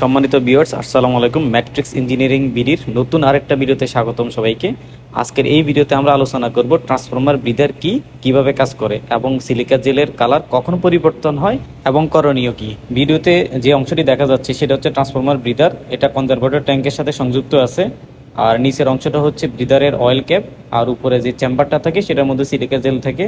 সম্মানিত ভিউয়ার্স আসসালামু আলাইকুম। ম্যাট্রিক্স ইঞ্জিনিয়ারিং বিডির নতুন আরেকটা ভিডিওতে স্বাগতম সবাইকে। আজকের এই ভিডিওতে আমরা আলোচনা করব ট্রান্সফরমার ব্রিদার কি, কীভাবে কাজ করে, এবং সিলিকা জেলের কালার কখন পরিবর্তন হয়, এবং করণীয় কি। ভিডিওতে যে অংশটি দেখা যাচ্ছে, সেটা হচ্ছে ট্রান্সফরমার ব্রিদার এটা কনজারভেটর ট্যাঙ্কের সাথে সংযুক্ত আছে। আর নিচের অংশটা হচ্ছে ব্রিদারের অয়েল ক্যাপ আর উপরে যে চেম্বারটা থাকে, সেটার মধ্যে সিলিকা জেল থাকে।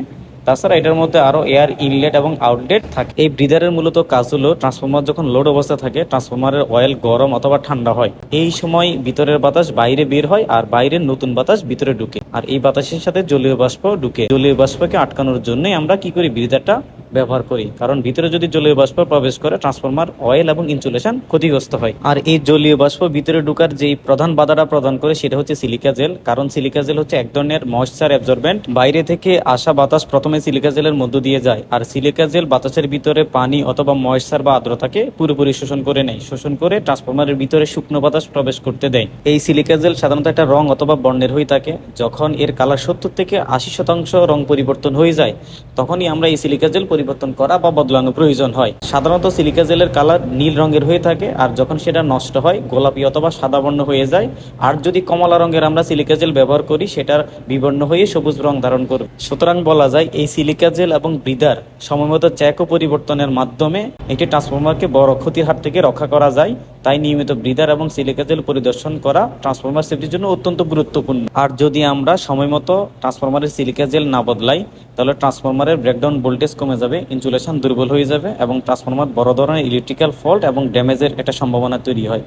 তাছাড়া এটার মধ্যে আরও এয়ার ইনলেট এবং আউটলেট থাকে। এই ব্রিদারের মূলত কাজ হলো ট্রান্সফর্মার যখন লোড অবস্থা থাকে ট্রান্সফর্মারের অয়েল গরম অথবা ঠান্ডা হয়। এই সময় ভিতরের বাতাস বাইরে বের হয় আর বাইরের নতুন বাতাস ভিতরে ঢুকে। আর এই বাতাসের সাথে জলীয় বাষ্প ঢুকে। জলীয় বাষ্পকে আটকানোর জন্যই আমরা কি করি ব্রিদারটা ব্যবহার করি। কারণ ভিতরে যদি জলীয় বাষ্প প্রবেশ করে ট্রান্সফরমার অয়েল এবং ইনসুলেশন ক্ষতিগ্রস্ত হয়। আর এই জলীয় বাষ্প ভিতরে ঢুকার যেই প্রধান বাধাটা প্রদান করে, সেটা হচ্ছে সিলিকা জেল কারণ সিলিকা জেল হচ্ছে এক ধরনের ময়েশ্চার অ্যাবজর্বেন্ট বাইরে থেকে আসা বাতাস প্রথমে সিলিকা জেলের মধ্য দিয়ে যায়। আর সিলিকা জেল বাতাসের ভিতরে পানি অথবা ময়েশ্চার বা আর্দ্রতাকে পুরোপুরি শোষণ করে নেয়। শোষণ করে ট্রান্সফরমারের ভিতরে শুকনো বাতাস প্রবেশ করতে দেয়। এই সিলিকা জেল সাধারণত একটা রং অথবা বর্ণের হয়ে থাকে। যখন এর কালার সত্তর থেকে আশি শতাংশ রং পরিবর্তন হয়ে যায়, তখনই আমরা এই সিলিকা জেল পরিবর্তন করা বা বদলানো প্রয়োজন হয়। সাধারণত সিলিকা জেলের কালার নীল রঙের হয়ে থাকে, আর যখন সেটা নষ্ট হয়, গোলাপি অথবা সাদা বর্ণ হয়ে যায়, আর যদি কমলা রঙের আমরা সিলিকা জেল ব্যবহার করি, সেটার বিবর্ণ হয়ে সবুজ রং ধারণ করবে। সুতরাং বলা যায়, এই সিলিকা জেল এবং ব্রিদার সময়মতো চ্যাক ও পরিবর্তনের মাধ্যমে একটি ট্রান্সফরমারকে বড় ক্ষতির হাত থেকে রক্ষা করা যায়। তাই নিয়মিত ব্রিদার এবং সিলিকা জেল পরিদর্শন করা ট্রান্সফরমার সেফটির জন্য অত্যন্ত গুরুত্বপূর্ণ। আর যদি আমরা সময়মতো ট্রান্সফরমারের সিলিকা জেল না বদলাই, তাহলে ট্রান্সফরমারের ব্রেকডাউন ভোল্টেজ কমে যাবে ইনসুলেশন দুর্বল হয়ে যাবে এবং ট্রান্সফরমার বড় ধরনের ইলেকট্রিক্যাল ফল্ট এবং ড্যামেজের একটা সম্ভাবনা তৈরি হয়।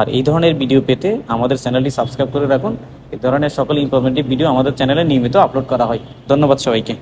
আর এই ধরনের ভিডিও পেতে আমাদের চ্যানেলটি সাবস্ক্রাইব করে রাখুন। এই ধরনের সকল ইনফরমেটিভ ভিডিও আমাদের চ্যানেলে নিয়মিত আপলোড করা হয়। ধন্যবাদ সবাইকে।